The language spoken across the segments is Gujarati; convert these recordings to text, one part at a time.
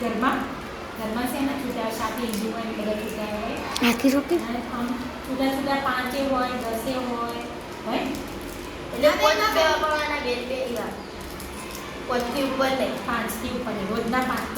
ઘરમાં. ઘરમાં છે ને છૂટા સાત ઇંચી હોય બધા છૂટા હોય. આખી રોટી? પાંચે હોય દસે હોય હોય. એટલે કોઈના બે પડવાના બે બે એવા ઉપર નહીં. પાંચથી ઉપર નહીં રોજના પાંચ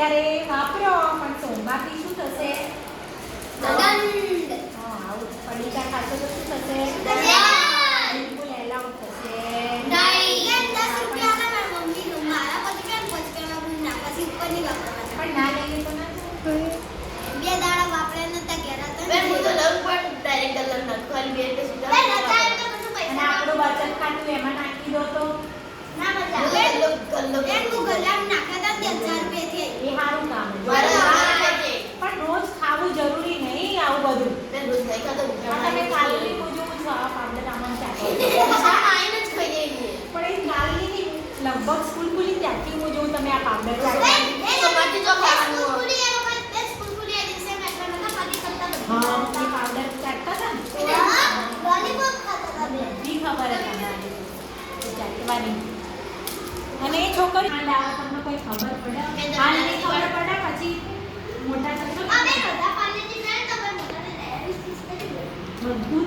અત્યારે વાપરો પણ સોમવારથી શું થશે? એમાં નાખી દો તો? ના મજા આવે ગલ્લો ગલ્લો હું ગલ્લા નાખતા 1000 રૂપિયા મૂકવાની અને એ છોકરી હાલ આવે તમને કોઈ ખબર પડે? ખબર પડે પછી મોટા થશો બધું